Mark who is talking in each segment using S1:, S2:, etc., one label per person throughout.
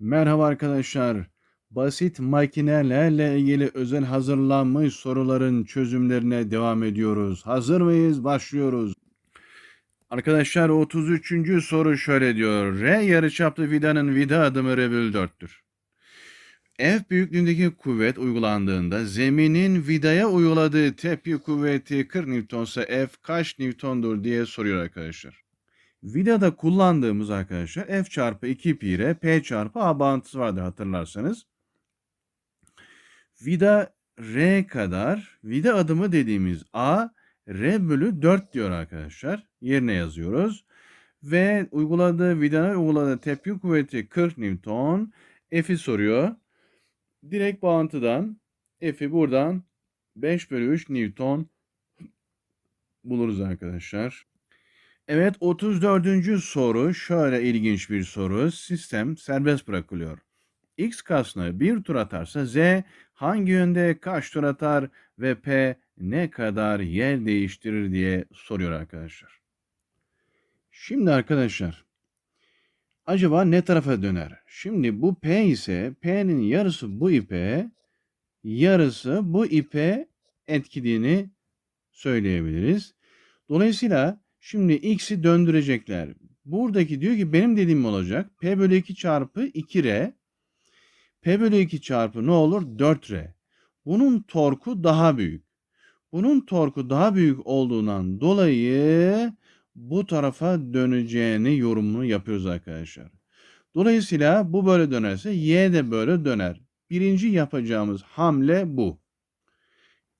S1: Merhaba arkadaşlar. Basit makinelerle ilgili özel hazırlanmış soruların çözümlerine devam ediyoruz. Hazır mıyız? Başlıyoruz. Arkadaşlar 33. soru şöyle diyor. R yarıçaplı vidanın vida adımı R bölü 4'tür. F büyüklüğündeki kuvvet uygulandığında zeminin vidaya uyguladığı tepki kuvveti 40 Newtonsa F kaç Newtondur diye soruyor arkadaşlar. Vida'da kullandığımız arkadaşlar F çarpı 2 pi r P çarpı A bağıntısı vardı hatırlarsanız. Vida R kadar vida adımı dediğimiz A R bölü 4 diyor arkadaşlar. Yerine yazıyoruz. Ve uyguladığı vidana uyguladığı tepki kuvveti 40 Newton. F'i soruyor. Direkt bağıntıdan F'i buradan 5 bölü 3 Newton buluruz arkadaşlar. Evet 34. soru şöyle ilginç bir soru. Sistem serbest bırakılıyor. X kasna bir tur atarsa Z hangi yönde kaç tur atar ve P ne kadar yer değiştirir diye soruyor arkadaşlar. Şimdi arkadaşlar acaba ne tarafa döner? Şimdi bu P ise P'nin yarısı bu ipe yarısı bu ipe etkilediğini söyleyebiliriz. Dolayısıyla Şimdi x'i döndürecekler. Buradaki diyor ki benim dediğim olacak. P bölü 2 çarpı 2R. P bölü 2 çarpı ne olur? 4R. Bunun torku daha büyük. Bunun torku daha büyük olduğundan dolayı bu tarafa döneceğini yorumunu yapıyoruz arkadaşlar. Dolayısıyla bu böyle dönerse Y de böyle döner. Birinci yapacağımız hamle bu.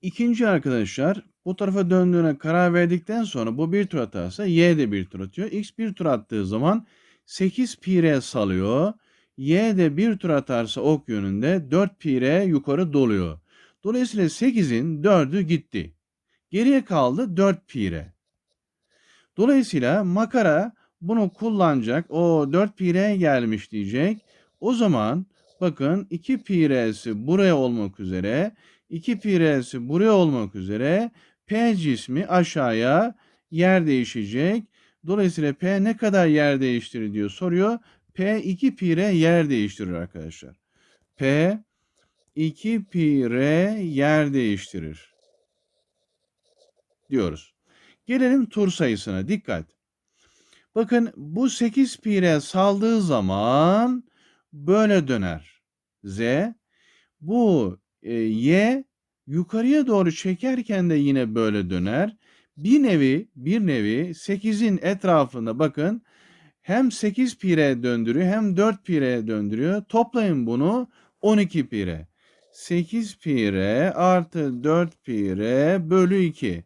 S1: İkinci arkadaşlar bu tarafa döndüğüne karar verdikten sonra bu bir tur atarsa y de bir tur atıyor. x bir tur attığı zaman 8 pi salıyor. y de bir tur atarsa ok yönünde 4 pi yukarı doluyor. Dolayısıyla 8'in 4'ü gitti. Geriye kaldı 4 pi. Dolayısıyla makara bunu kullanacak. O 4 pi gelmiş diyecek. O zaman bakın 2 pi buraya olmak üzere 2 pi buraya olmak üzere P cismi aşağıya yer değişecek. Dolayısıyla P ne kadar yer değiştirir diyor soruyor. P 2 pi r yer değiştirir arkadaşlar. P 2 pi r yer değiştirir. Diyoruz. Gelelim tur sayısına. Dikkat. Bakın bu 8 pi r saldığı zaman böyle döner. Z. Bu e, y yukarıya doğru çekerken de yine böyle döner. Bir nevi bir nevi 8'in etrafında bakın hem 8 pire döndürüyor hem 4 pire döndürüyor. Toplayın bunu 12 pire. 8 pire artı 4 pire bölü 2.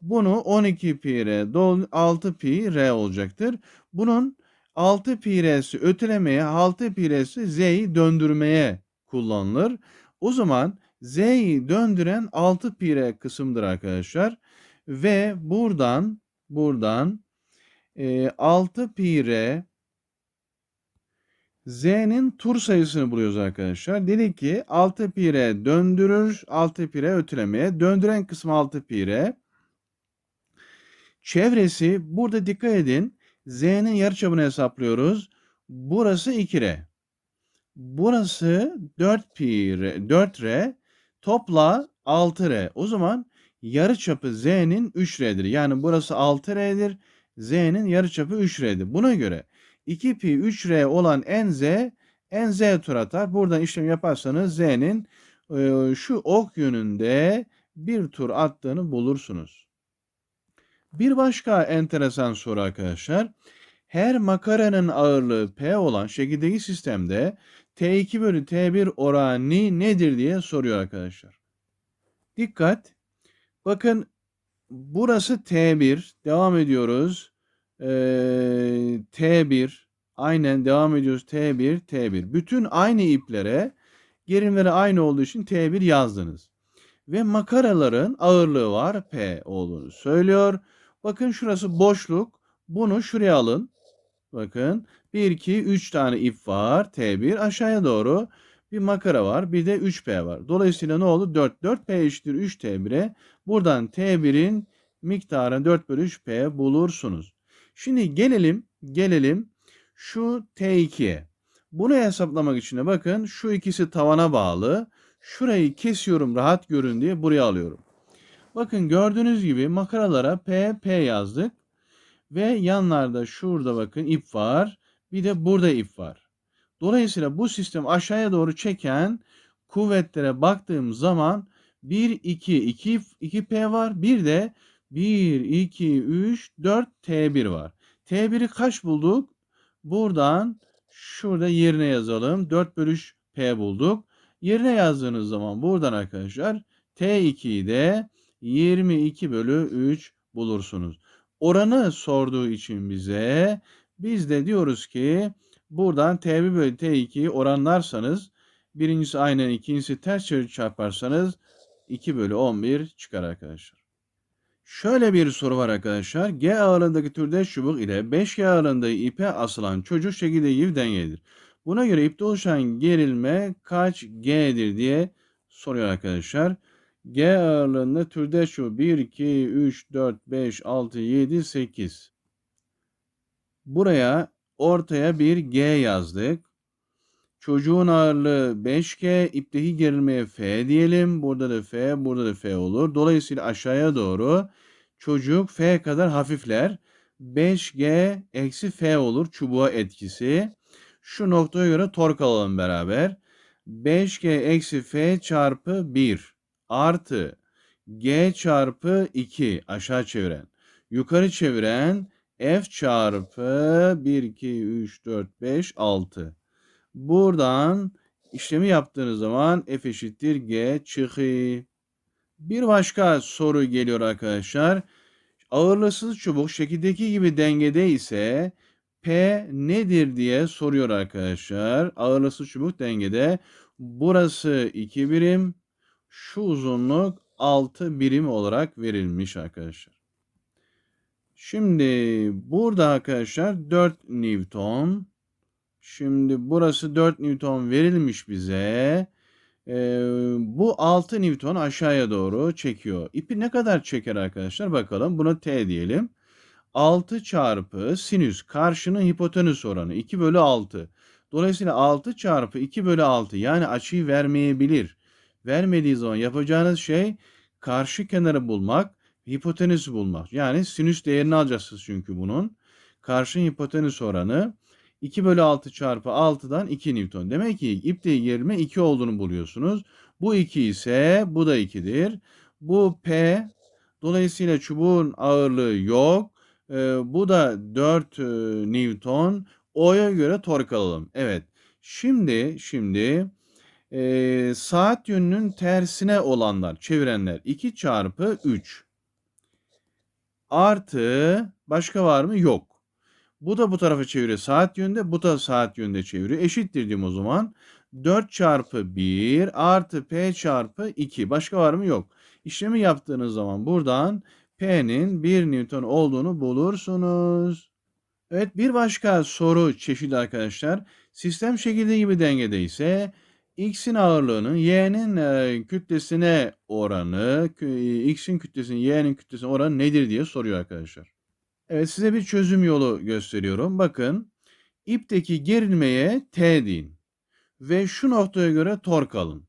S1: Bunu 12 pire 6 pi r olacaktır. Bunun 6 piresi ötelemeye 6 piresi z'yi döndürmeye kullanılır. O zaman Z'yi döndüren 6 pire kısımdır arkadaşlar. Ve buradan buradan e, 6 pire Z'nin tur sayısını buluyoruz arkadaşlar. Dedik ki 6 pire döndürür, 6 pire ötülemeye. Döndüren kısmı 6 pire. Çevresi burada dikkat edin. Z'nin yarıçapını hesaplıyoruz. Burası 2R. Burası 4 pi 4R. Topla 6R. O zaman yarıçapı Z'nin 3R'dir. Yani burası 6R'dir. Z'nin yarıçapı 3R'dir. Buna göre 2 pi 3R olan en Z en Z tur atar. Buradan işlem yaparsanız Z'nin e, şu ok yönünde bir tur attığını bulursunuz. Bir başka enteresan soru arkadaşlar. Her makaranın ağırlığı P olan şekildeki sistemde T2 bölü T1 oranı nedir diye soruyor arkadaşlar. Dikkat. Bakın burası T1. Devam ediyoruz. Ee, T1. Aynen devam ediyoruz. T1, T1. Bütün aynı iplere gerilimleri aynı olduğu için T1 yazdınız. Ve makaraların ağırlığı var. P olduğunu söylüyor. Bakın şurası boşluk. Bunu şuraya alın. Bakın 1, 2, 3 tane ip var. T1 aşağıya doğru bir makara var. Bir de 3P var. Dolayısıyla ne oldu? 4. 4P eşittir 3T1'e. Buradan T1'in miktarı 4 bölü 3P bulursunuz. Şimdi gelelim gelelim şu T2'ye. Bunu hesaplamak için de bakın şu ikisi tavana bağlı. Şurayı kesiyorum rahat görün diye buraya alıyorum. Bakın gördüğünüz gibi makaralara P, P yazdık. Ve yanlarda şurada bakın ip var. Bir de burada ip var. Dolayısıyla bu sistem aşağıya doğru çeken kuvvetlere baktığım zaman 1, 2, 2, 2P var. Bir de 1, 2, 3, 4 T1 var. T1'i kaç bulduk? Buradan şurada yerine yazalım. 4 bölü 3 P bulduk. Yerine yazdığınız zaman buradan arkadaşlar T2'yi de 22 bölü 3 bulursunuz. Oranı sorduğu için bize biz de diyoruz ki buradan T1 bölü T2'yi oranlarsanız birincisi aynen ikincisi ters çevir çarparsanız 2 bölü 11 çıkar arkadaşlar. Şöyle bir soru var arkadaşlar. G ağırlığındaki türdeş çubuk ile 5G ağırlığında ipe asılan çocuk şekilde gibi dengedir. Buna göre ipte oluşan gerilme kaç G'dir diye soruyor arkadaşlar. G ağırlığında türdeş çubuk 1, 2, 3, 4, 5, 6, 7, 8. Buraya ortaya bir G yazdık. Çocuğun ağırlığı 5G, ipteki gerilmeye F diyelim. Burada da F, burada da F olur. Dolayısıyla aşağıya doğru çocuk F kadar hafifler. 5G eksi F olur çubuğa etkisi. Şu noktaya göre tork alalım beraber. 5G eksi F çarpı 1 artı G çarpı 2 aşağı çeviren. Yukarı çeviren F çarpı 1, 2, 3, 4, 5, 6. Buradan işlemi yaptığınız zaman F eşittir G çıkı. Bir başka soru geliyor arkadaşlar. Ağırlıksız çubuk şekildeki gibi dengede ise P nedir diye soruyor arkadaşlar. Ağırlıksız çubuk dengede. Burası 2 birim. Şu uzunluk 6 birim olarak verilmiş arkadaşlar. Şimdi burada arkadaşlar 4 Newton. Şimdi burası 4 Newton verilmiş bize. Ee, bu 6 Newton aşağıya doğru çekiyor. İpi ne kadar çeker arkadaşlar? Bakalım. Buna T diyelim. 6 çarpı sinüs karşının hipotenüs oranı 2 bölü 6. Dolayısıyla 6 çarpı 2 bölü 6 yani açıyı vermeyebilir. Vermediği zaman yapacağınız şey karşı kenarı bulmak, hipotenüsü bulmak. Yani sinüs değerini alacaksınız çünkü bunun. Karşı hipotenüs oranı 2 bölü 6 çarpı 6'dan 2 Newton. Demek ki ipte yerime 2 olduğunu buluyorsunuz. Bu 2 ise bu da 2'dir. Bu P. Dolayısıyla çubuğun ağırlığı yok. Ee, bu da 4 e, Newton. O'ya göre tork alalım. Evet. Şimdi şimdi e, saat yönünün tersine olanlar, çevirenler 2 çarpı 3 artı başka var mı? Yok. Bu da bu tarafa çeviriyor saat yönünde, bu da saat yönünde çeviriyor. Eşittir diyeyim o zaman. 4 çarpı 1 artı P çarpı 2. Başka var mı? Yok. İşlemi yaptığınız zaman buradan P'nin 1 Newton olduğunu bulursunuz. Evet bir başka soru çeşidi arkadaşlar. Sistem şekilde gibi dengede ise X'in ağırlığının Y'nin e, kütlesine oranı, X'in kütlesinin Y'nin kütlesine oranı nedir diye soruyor arkadaşlar. Evet size bir çözüm yolu gösteriyorum. Bakın ipteki gerilmeye T deyin. Ve şu noktaya göre tork alın.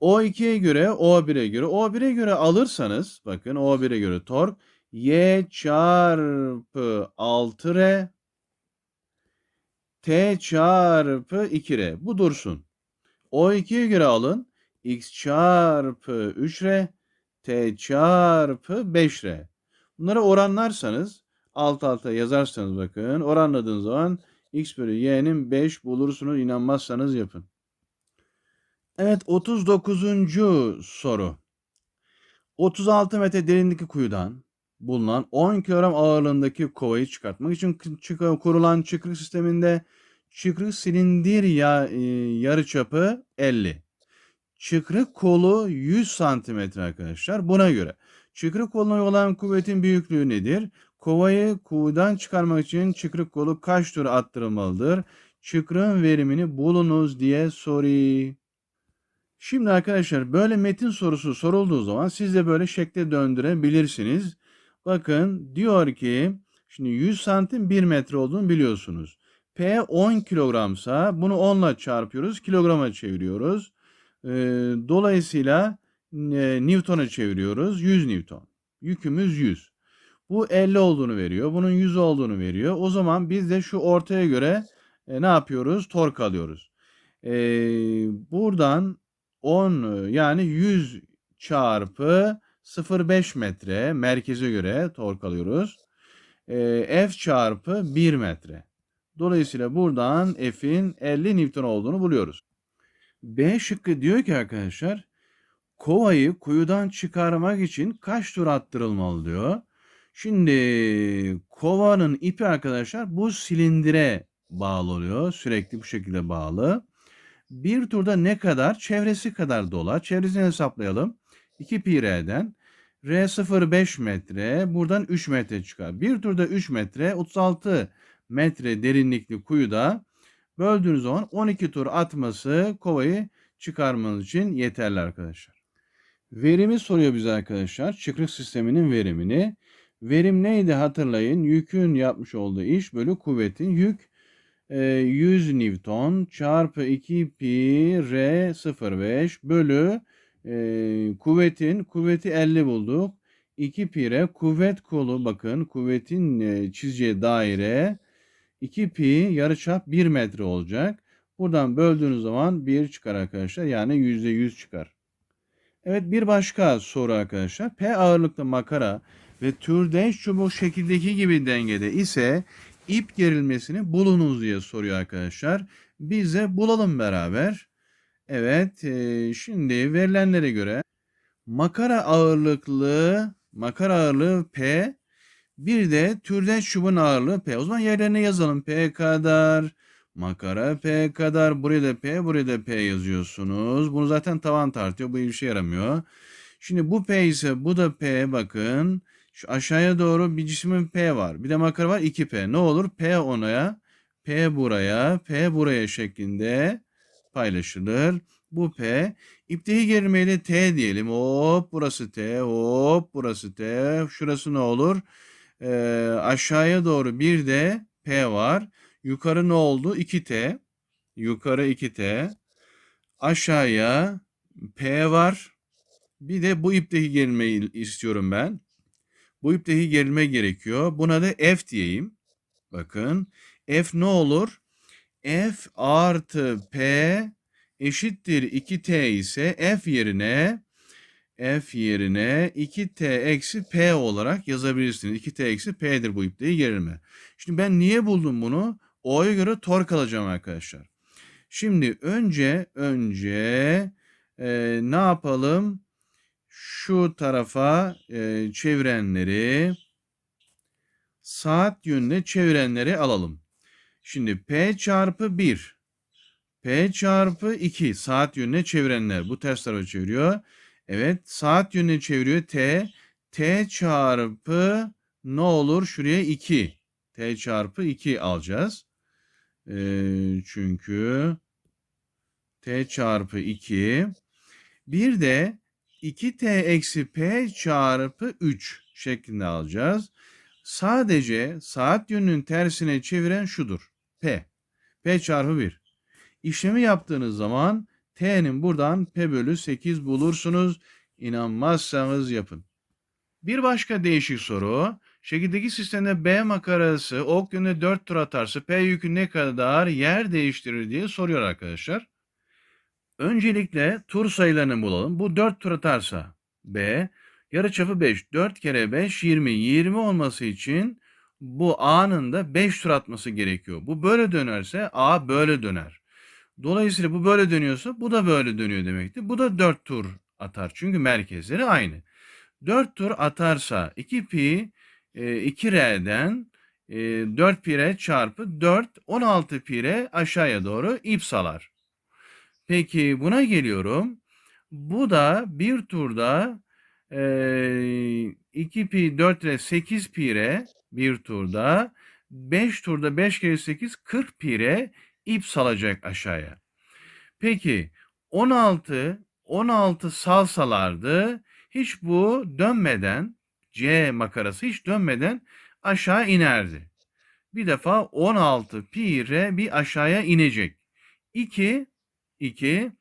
S1: O2'ye göre, O1'e göre, O1'e göre alırsanız bakın O1'e göre tork Y çarpı 6R T çarpı 2R. Bu dursun. O2'ye göre alın. X çarpı 3R T çarpı 5R. Bunları oranlarsanız alt alta yazarsanız bakın oranladığınız zaman x bölü y'nin 5 bulursunuz inanmazsanız yapın. Evet 39. soru. 36 metre derinlikteki kuyudan bulunan 10 kilogram ağırlığındaki kovayı çıkartmak için kurulan çıkrık sisteminde çıkrık silindir ya, e, yarıçapı 50. Çıkrık kolu 100 santimetre arkadaşlar. Buna göre çıkrık koluna olan kuvvetin büyüklüğü nedir? Kovayı kuyudan çıkarmak için çıkrık kolu kaç tur attırılmalıdır? Çıkrığın verimini bulunuz diye soruyor. Şimdi arkadaşlar böyle metin sorusu sorulduğu zaman siz de böyle şekle döndürebilirsiniz. Bakın diyor ki şimdi 100 santim 1 metre olduğunu biliyorsunuz. P 10 kilogramsa bunu 10 ile çarpıyoruz. Kilograma çeviriyoruz. Ee, dolayısıyla e, Newton'a çeviriyoruz. 100 Newton. Yükümüz 100. Bu 50 olduğunu veriyor. Bunun 100 olduğunu veriyor. O zaman biz de şu ortaya göre e, ne yapıyoruz? Tork alıyoruz. E, buradan 10 yani 100 çarpı 0,5 metre merkeze göre tork alıyoruz. E, F çarpı 1 metre. Dolayısıyla buradan F'in 50 Newton olduğunu buluyoruz. B şıkkı diyor ki arkadaşlar kovayı kuyudan çıkarmak için kaç tur attırılmalı diyor. Şimdi kovanın ipi arkadaşlar bu silindire bağlı oluyor. Sürekli bu şekilde bağlı. Bir turda ne kadar? Çevresi kadar dolar. Çevresini hesaplayalım. 2 pi r'den. R 0,5 metre. Buradan 3 metre çıkar. Bir turda 3 metre. 36 metre derinlikli kuyuda böldüğünüz zaman 12 tur atması kovayı çıkarmanız için yeterli arkadaşlar. Verimi soruyor bize arkadaşlar. Çıkrık sisteminin verimini. Verim neydi hatırlayın. Yükün yapmış olduğu iş bölü kuvvetin. Yük e, 100 Newton çarpı 2 pi R 0,5 bölü e, kuvvetin kuvveti 50 bulduk. 2 pi R kuvvet kolu bakın kuvvetin e, çizeceği daire 2 pi yarıçap 1 metre olacak. Buradan böldüğünüz zaman 1 çıkar arkadaşlar. Yani %100 çıkar. Evet bir başka soru arkadaşlar. P ağırlıklı makara ve türdeş çubuk şekildeki gibi dengede ise ip gerilmesini bulunuz diye soruyor arkadaşlar. Biz de bulalım beraber. Evet şimdi verilenlere göre makara ağırlıklı makara ağırlığı P bir de türdeş çubuğun ağırlığı P. O zaman yerlerine yazalım. P kadar makara P kadar buraya da P buraya da P yazıyorsunuz. Bunu zaten tavan tartıyor. Bu işe yaramıyor. Şimdi bu P ise bu da P bakın. Şu aşağıya doğru bir cismin P var. Bir de makara var 2P. Ne olur? P onaya, P buraya, P buraya şeklinde paylaşılır. Bu P. İpteyi gerilmeyi de T diyelim. Hop burası T. Hop burası T. Şurası ne olur? Ee, aşağıya doğru bir de P var. Yukarı ne oldu? 2T. Yukarı 2T. Aşağıya P var. Bir de bu ipteki gerilmeyi istiyorum ben. Bu ipteki gerilme gerekiyor. Buna da F diyeyim. Bakın. F ne olur? F artı P eşittir 2T ise F yerine F yerine 2T eksi P olarak yazabilirsiniz. 2T eksi P'dir bu ipteki gerilme. Şimdi ben niye buldum bunu? O'ya göre tork alacağım arkadaşlar. Şimdi önce önce e, ne yapalım? Şu tarafa e, çevirenleri saat yönüne çevirenleri alalım. Şimdi P çarpı 1 P çarpı 2 saat yönüne çevirenler. Bu ters tarafa çeviriyor. Evet saat yönüne çeviriyor T. T çarpı ne olur? Şuraya 2. T çarpı 2 alacağız. Ee, çünkü T çarpı 2. Bir de 2T eksi P çarpı 3 şeklinde alacağız. Sadece saat yönünün tersine çeviren şudur. P. P çarpı 1. İşlemi yaptığınız zaman T'nin buradan P bölü 8 bulursunuz. İnanmazsanız yapın. Bir başka değişik soru. Şekildeki sistemde B makarası ok yönünde 4 tur atarsa P yükü ne kadar yer değiştirir diye soruyor arkadaşlar. Öncelikle tur sayılarını bulalım. Bu 4 tur atarsa B yarıçapı 5. 4 kere 5 20. 20 olması için bu A'nın da 5 tur atması gerekiyor. Bu böyle dönerse A böyle döner. Dolayısıyla bu böyle dönüyorsa bu da böyle dönüyor demektir. Bu da 4 tur atar. Çünkü merkezleri aynı. 4 tur atarsa 2 pi 2 r'den 4 pi r çarpı 4 16 pi r aşağıya doğru ip salar. Peki buna geliyorum. Bu da bir turda e, 2 pi 4 r 8 pi r bir turda 5 turda 5 kere 8 40 pi r ip salacak aşağıya. Peki 16 16 salsalardı hiç bu dönmeden C makarası hiç dönmeden aşağı inerdi. bir defa 16 pi r bir aşağıya inecek. 2 2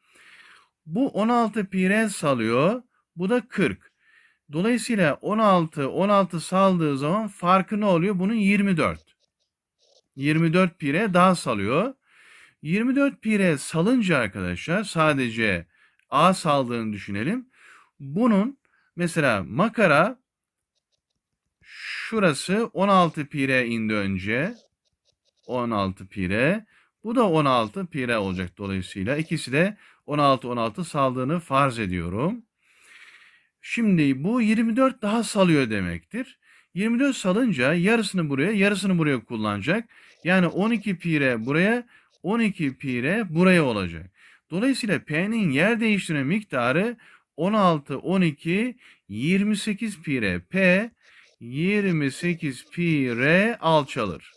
S1: bu 16 pi r salıyor. Bu da 40. Dolayısıyla 16 16 saldığı zaman farkı ne oluyor? Bunun 24. 24 pi r daha salıyor. 24 pi r salınca arkadaşlar sadece a saldığını düşünelim. Bunun mesela makara şurası 16 pi r indi önce. 16 pi r. Bu da 16 pi r olacak dolayısıyla. ikisi de 16 16 saldığını farz ediyorum. Şimdi bu 24 daha salıyor demektir. 24 salınca yarısını buraya, yarısını buraya kullanacak. Yani 12 pi r buraya, 12 pi r buraya olacak. Dolayısıyla P'nin yer değiştirme miktarı 16, 12, 28 pi r. P 28 pi r alçalır.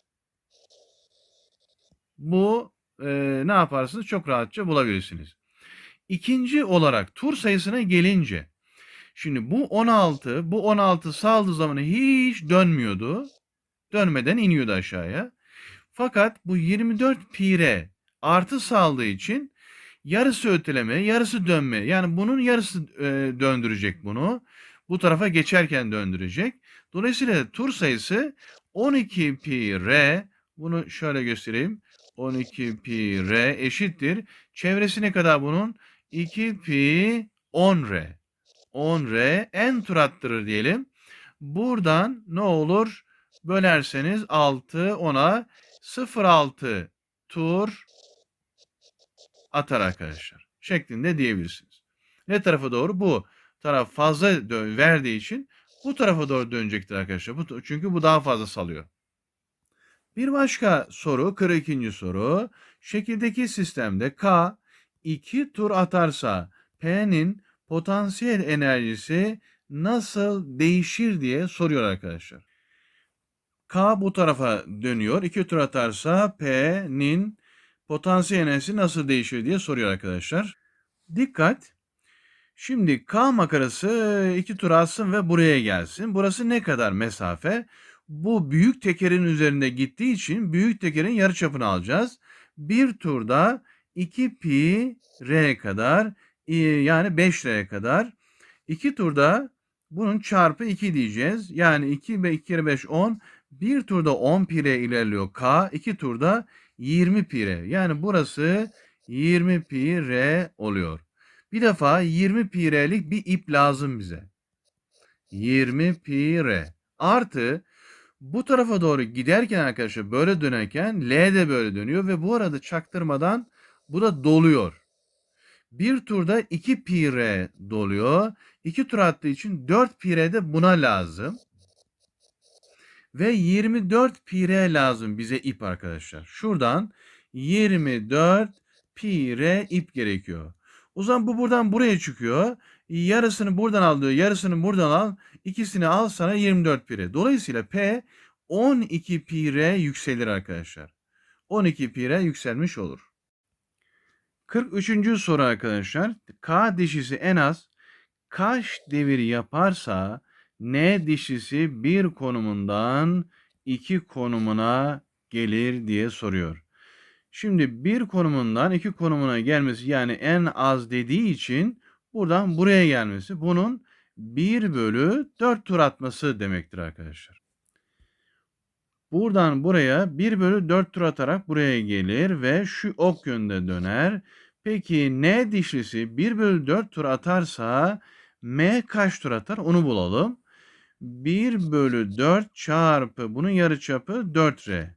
S1: Bu e, ne yaparsınız? Çok rahatça bulabilirsiniz. İkinci olarak tur sayısına gelince. Şimdi bu 16, bu 16 saldığı zaman hiç dönmüyordu. Dönmeden iniyordu aşağıya. Fakat bu 24 pi r artı saldığı için yarısı öteleme, yarısı dönme. Yani bunun yarısı e, döndürecek bunu. Bu tarafa geçerken döndürecek. Dolayısıyla tur sayısı 12 pi r. Bunu şöyle göstereyim. 12 pi r eşittir. Çevresi ne kadar bunun? 2 pi 10 r. 10 r en tur attırır diyelim. Buradan ne olur? Bölerseniz 6 10'a 0,6 tur atar arkadaşlar. Şeklinde diyebilirsiniz. Ne tarafa doğru? Bu taraf fazla verdiği için bu tarafa doğru dönecektir arkadaşlar. Bu, çünkü bu daha fazla salıyor. Bir başka soru, 42. soru. Şekildeki sistemde K 2 tur atarsa P'nin potansiyel enerjisi nasıl değişir diye soruyor arkadaşlar. K bu tarafa dönüyor. 2 tur atarsa P'nin potansiyel enerjisi nasıl değişir diye soruyor arkadaşlar. Dikkat. Şimdi K makarası iki tur atsın ve buraya gelsin. Burası ne kadar mesafe? Bu büyük tekerin üzerinde gittiği için büyük tekerin yarıçapını alacağız. Bir turda 2 pi r kadar yani 5 r kadar. İki turda bunun çarpı 2 diyeceğiz. Yani 2 ve 2 kere 5 10. Bir turda 10 pi r ilerliyor K. iki turda 20 pi r. Yani burası 20 pi r oluyor. Bir defa 20 pi r'lik bir ip lazım bize. 20 pi r. Artı bu tarafa doğru giderken arkadaşlar böyle dönerken L de böyle dönüyor ve bu arada çaktırmadan bu da doluyor. Bir turda 2 pi doluyor. 2 tur attığı için 4 pi de buna lazım. Ve 24 pi r lazım bize ip arkadaşlar. Şuradan 24 pi r ip gerekiyor. O zaman bu buradan buraya çıkıyor. Yarısını buradan al diyor. Yarısını buradan al. İkisini al sana 24 pi. Dolayısıyla P 12 pi r yükselir arkadaşlar. 12 pi r yükselmiş olur. 43. soru arkadaşlar. K dişisi en az kaç devir yaparsa N dişisi bir konumundan iki konumuna gelir diye soruyor. Şimdi bir konumundan iki konumuna gelmesi yani en az dediği için buradan buraya gelmesi bunun 1 bölü 4 tur atması demektir arkadaşlar. Buradan buraya 1 bölü 4 tur atarak buraya gelir ve şu ok yönde döner. Peki N dişlisi 1 bölü 4 tur atarsa M kaç tur atar onu bulalım. 1 bölü 4 çarpı bunun yarıçapı 4R.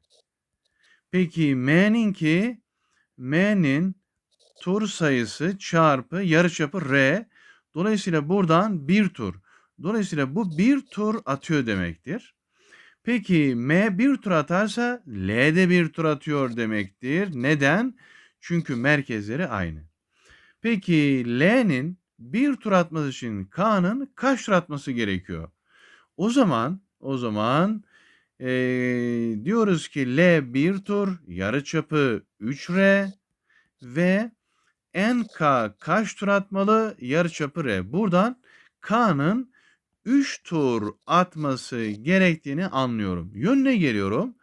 S1: Peki M'ninki M'nin tur sayısı çarpı yarıçapı R. Dolayısıyla buradan bir tur. Dolayısıyla bu bir tur atıyor demektir. Peki M bir tur atarsa L de bir tur atıyor demektir. Neden? Çünkü merkezleri aynı. Peki L'nin bir tur atması için K'nın kaç tur atması gerekiyor? O zaman o zaman e, diyoruz ki L bir tur, yarıçapı 3R ve NK kaç tur atmalı? Yarıçapı R. Buradan K'nın 3 tur atması gerektiğini anlıyorum. Yönüne geliyorum.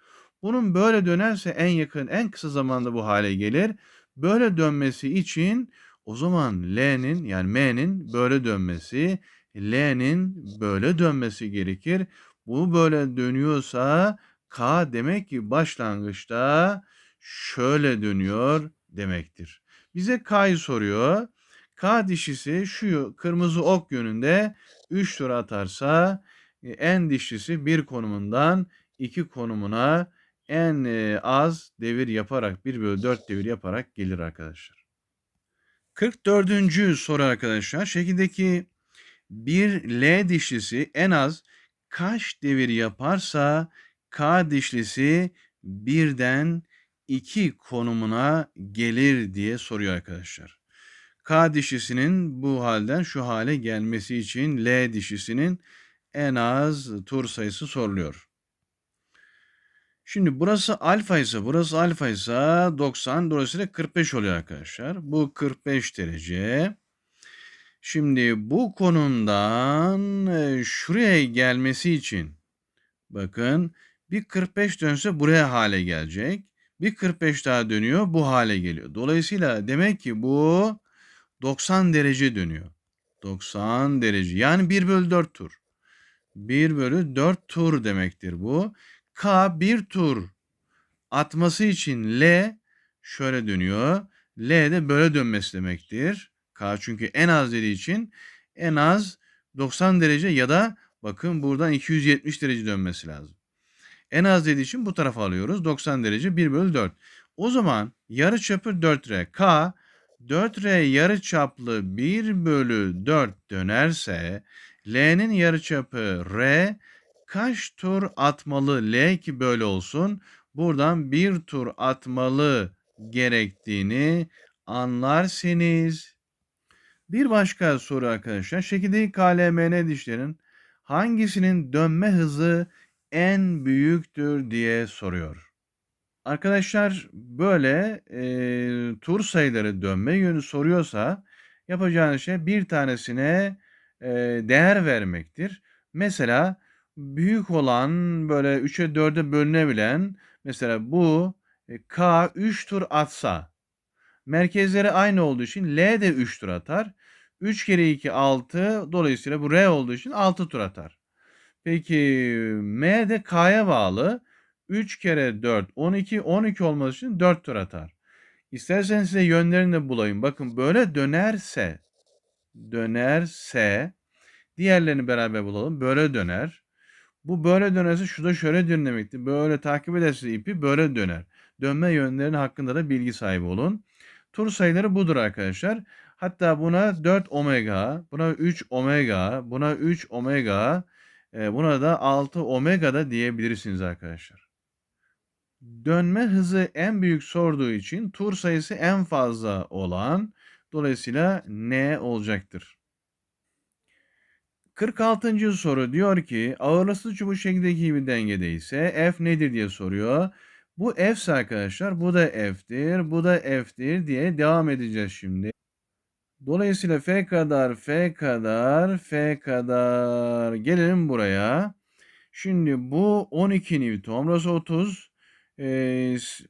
S1: Bunun böyle dönerse en yakın, en kısa zamanda bu hale gelir. Böyle dönmesi için o zaman L'nin yani M'nin böyle dönmesi, L'nin böyle dönmesi gerekir. Bu böyle dönüyorsa K demek ki başlangıçta şöyle dönüyor demektir. Bize K'yı soruyor. K dişisi şu kırmızı ok yönünde 3 tur atarsa e, en dişlisi bir konumundan iki konumuna en e, az devir yaparak 1 bölü 4 devir yaparak gelir arkadaşlar. 44. soru arkadaşlar. Şekildeki bir L dişlisi en az kaç devir yaparsa K dişlisi birden iki konumuna gelir diye soruyor arkadaşlar. K dişisinin bu halden şu hale gelmesi için L dişisinin en az tur sayısı soruluyor. Şimdi burası alfa ise burası alfa ise 90 dolayısıyla 45 oluyor arkadaşlar. Bu 45 derece. Şimdi bu konumdan e, şuraya gelmesi için bakın bir 45 dönse buraya hale gelecek. Bir 45 daha dönüyor bu hale geliyor. Dolayısıyla demek ki bu 90 derece dönüyor. 90 derece yani 1 bölü 4 tur. 1 bölü 4 tur demektir bu. K bir tur atması için L şöyle dönüyor. L de böyle dönmesi demektir. K çünkü en az dediği için en az 90 derece ya da bakın buradan 270 derece dönmesi lazım. En az dediği için bu tarafa alıyoruz. 90 derece 1 bölü 4. O zaman yarı çapı 4R. K 4R yarı çaplı 1 bölü 4 dönerse L'nin yarıçapı R kaç tur atmalı L ki böyle olsun? Buradan bir tur atmalı gerektiğini anlarsınız. Bir başka soru arkadaşlar. Şekildeki KLMN dişlerin hangisinin dönme hızı en büyüktür diye soruyor. Arkadaşlar böyle e, tur sayıları dönme yönü soruyorsa yapacağınız şey bir tanesine e, değer vermektir. Mesela büyük olan böyle 3'e 4'e bölünebilen mesela bu e, K 3 tur atsa merkezleri aynı olduğu için L de 3 tur atar. 3 kere 2 6 dolayısıyla bu R olduğu için 6 tur atar. Peki M de K'ya bağlı. 3 kere 4 12 12 olması için 4 tur atar. İsterseniz size yönlerini de bulayım. Bakın böyle dönerse dönerse diğerlerini beraber bulalım. Böyle döner. Bu böyle dönerse şu da şöyle dön demektir. Böyle takip ederse ipi böyle döner. Dönme yönlerinin hakkında da bilgi sahibi olun. Tur sayıları budur arkadaşlar. Hatta buna 4 omega, buna 3 omega, buna 3 omega, e, buna da 6 omega da diyebilirsiniz arkadaşlar. Dönme hızı en büyük sorduğu için tur sayısı en fazla olan dolayısıyla n olacaktır. 46. soru diyor ki ağırlıksız çubuk şeklindeki bir dengede ise f nedir diye soruyor. Bu f arkadaşlar bu da f'tir bu da f'tir diye devam edeceğiz şimdi. Dolayısıyla f kadar f kadar f kadar gelelim buraya. Şimdi bu 12 Newton burası 30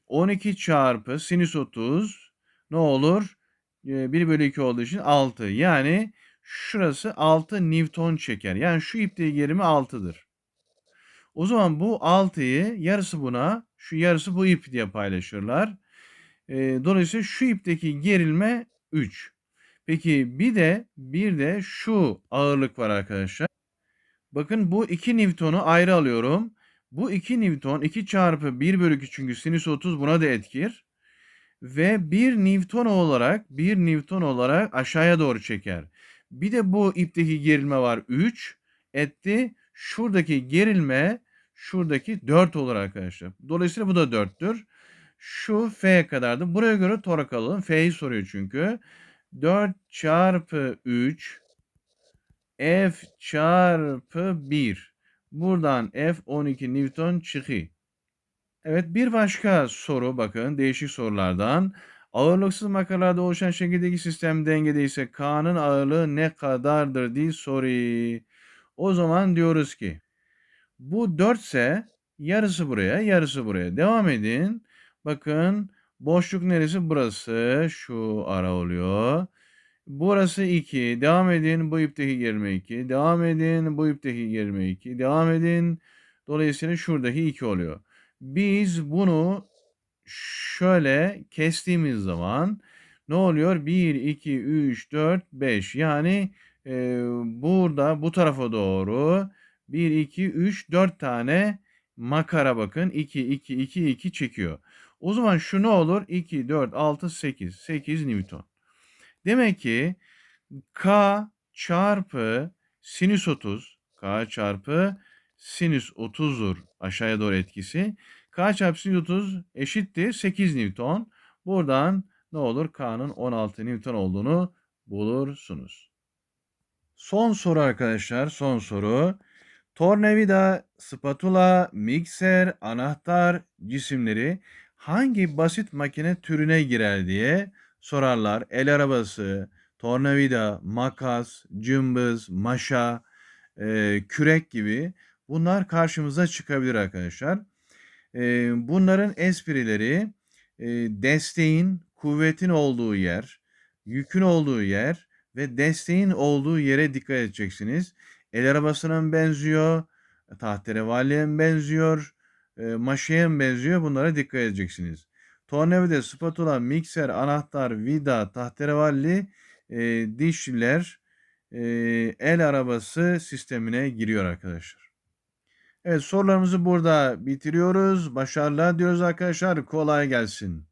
S1: 12 çarpı sinüs 30 ne olur? 1 bölü 2 olduğu için 6 yani şurası 6 Newton çeker. Yani şu ipteki gerimi 6'dır. O zaman bu 6'yı yarısı buna, şu yarısı bu ip diye paylaşırlar. E, dolayısıyla şu ipteki gerilme 3. Peki bir de bir de şu ağırlık var arkadaşlar. Bakın bu 2 Newton'u ayrı alıyorum. Bu 2 Newton 2 çarpı 1 bölü 2 çünkü sinüs 30 buna da etkir. Ve 1 Newton olarak 1 Newton olarak aşağıya doğru çeker. Bir de bu ipteki gerilme var 3 etti. Şuradaki gerilme şuradaki 4 olur arkadaşlar. Dolayısıyla bu da 4'tür. Şu F kadardı. Buraya göre torak alalım. F'yi soruyor çünkü. 4 çarpı 3 F çarpı 1. Buradan F 12 Newton çıkıyor. Evet bir başka soru bakın değişik sorulardan. Ağırlıksız makaralarda oluşan şekildeki sistem dengede ise K'nın ağırlığı ne kadardır diye soruyor. O zaman diyoruz ki bu 4 ise Yarısı buraya, yarısı buraya. Devam edin. Bakın boşluk neresi? Burası. Şu ara oluyor. Burası 2. Devam edin. Bu ipteki germe 2. Devam edin. Bu ipteki germe 2. Devam edin. Dolayısıyla şuradaki 2 oluyor. Biz bunu şöyle kestiğimiz zaman ne oluyor? 1, 2, 3, 4, 5. Yani e, burada bu tarafa doğru 1, 2, 3, 4 tane makara bakın. 2, 2, 2, 2 çekiyor. O zaman şu ne olur? 2, 4, 6, 8. 8 Newton. Demek ki K çarpı sinüs 30. K çarpı sinüs 30'dur aşağıya doğru etkisi. K çarpı sinüs 30 eşittir 8 Newton. Buradan ne olur? K'nın 16 Newton olduğunu bulursunuz. Son soru arkadaşlar. Son soru. Tornavida, spatula, mikser, anahtar cisimleri hangi basit makine türüne girer diye sorarlar. El arabası, tornavida, makas, cımbız, maşa, e, kürek gibi bunlar karşımıza çıkabilir arkadaşlar. Bunların esprileri desteğin, kuvvetin olduğu yer, yükün olduğu yer ve desteğin olduğu yere dikkat edeceksiniz. El arabasına mı benziyor, tahterevalliye mi benziyor, e, maşaya mı benziyor bunlara dikkat edeceksiniz. Tornavida, spatula, mikser, anahtar, vida, tahterevalli, e, dişler, e, el arabası sistemine giriyor arkadaşlar. Evet sorularımızı burada bitiriyoruz. Başarılar diyoruz arkadaşlar. Kolay gelsin.